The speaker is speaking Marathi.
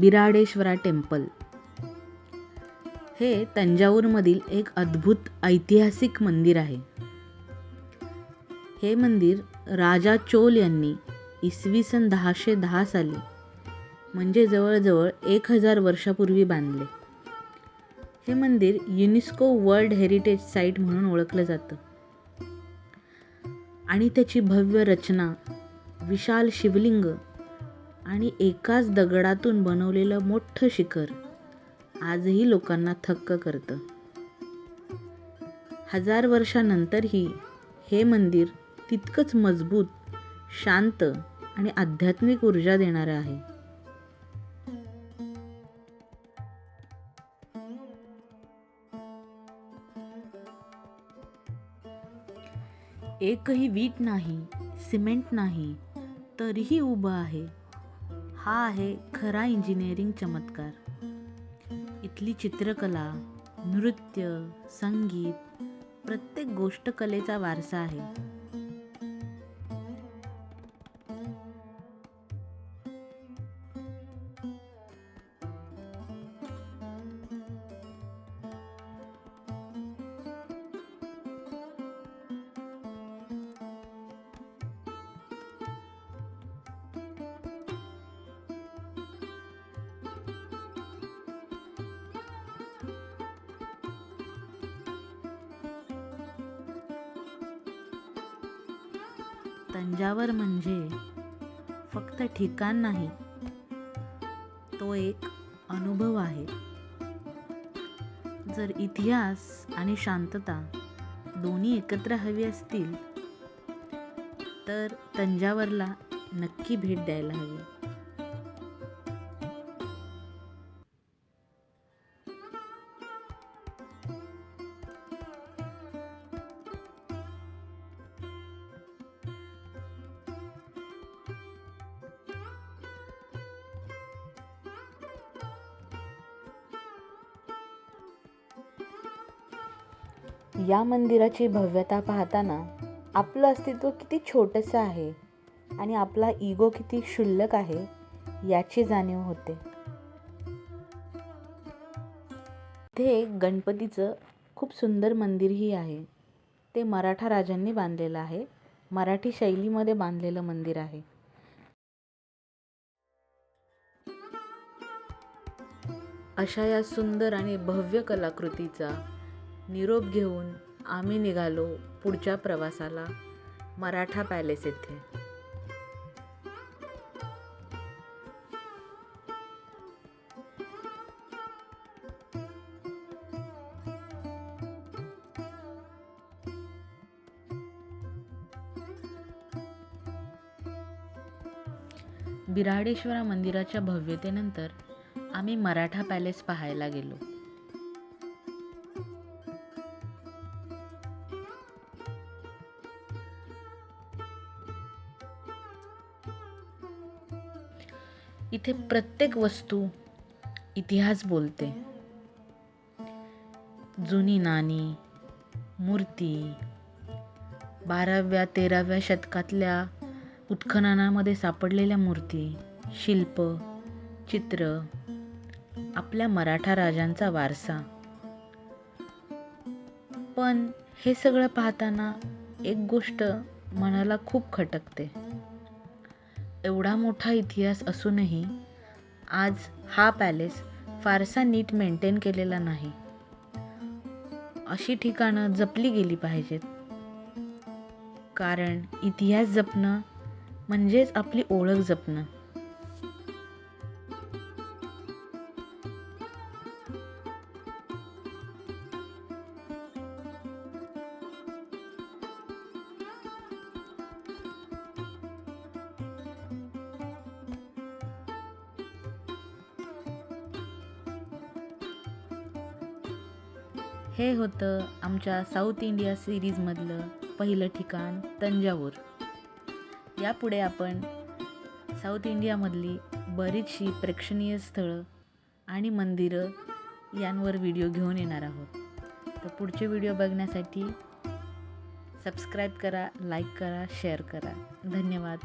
बिराडेश्वरा टेम्पल. हे तंजावूरमधील एक अद्भुत ऐतिहासिक मंदिर आहे. हे मंदिर राजा चोल यांनी इसवी सन दहाशे दहा साली म्हणजे जवळजवळ एक हजार वर्षापूर्वी बांधले. हे मंदिर युनेस्को वर्ल्ड हेरिटेज साईट म्हणून ओळखलं जातं. आणि त्याची भव्य रचना विशाल शिवलिंग आणि एकाच दगडातून बनवलेलं मोठं शिखर आजही लोकांना थक्क करतं. हजार वर्षानंतरही हे मंदिर तितकंच मजबूत शांत आणि आध्यात्मिक ऊर्जा देणारं आहे. एकही वीट नाही सिमेंट नाही तरीही उभं आहे. हा आहे खरा इंजिनिअरिंग चमत्कार. इथली चित्रकला नृत्य संगीत प्रत्येक गोष्ट कलेचा वारसा आहे. तंजावर म्हणजे फक्त ठिकाण नाही तो एक अनुभव आहे. जर इतिहास आणि शांतता दोन्ही एकत्र हवी असतील तर तंजावरला नक्की भेट द्यायला हवी. या मंदिराची भव्यता पाहताना आपलं अस्तित्व किती छोटंसं आहे आणि आपला इगो किती क्षुल्लक आहे याची जाणीव होते. इथे एक गणपतीचं खूप सुंदर मंदिरही आहे. ते मराठा राजांनी बांधलेलं आहे. मराठी शैलीमध्ये बांधलेलं मंदिर आहे. अशा या सुंदर आणि भव्य कलाकृतीचा निरोप घेऊन आम्ही निघालो पुढच्या प्रवासाला मराठा पॅलेस येथे. बिराडेश्वरा मंदिराच्या भव्यतेनंतर आम्ही मराठा पॅलेस पाहायला गेलो. इथे प्रत्येक वस्तू इतिहास बोलते. जुनी नाणी मूर्ती बाराव्या तेराव्या शतकातल्या उत्खननामध्ये सापडलेल्या मूर्ती शिल्प चित्र आपल्या मराठा राजांचा वारसा. पण हे सगळं पाहताना एक गोष्ट मनाला खूप खटकते. एवढा मोठा इतिहास असूनही आज हा पॅलेस फारसा नीट मेंटेन केलेला नाही. अशी ठिकाणं जपली गेली पाहिजेत. कारण इतिहास जपणं म्हणजेच आपली ओळख जपणं. हे होतं आमच्या साऊथ इंडिया सिरीजमधलं पहिलं ठिकाण तंजावूर. यापुढे आपण साऊथ इंडियामधली बरीचशी प्रेक्षणीय स्थळं आणि मंदिरं यांवर व्हिडिओ घेऊन येणार आहोत. तर पुढचे व्हिडिओ बघण्यासाठी सबस्क्राईब करा लाईक करा शेअर करा. धन्यवाद.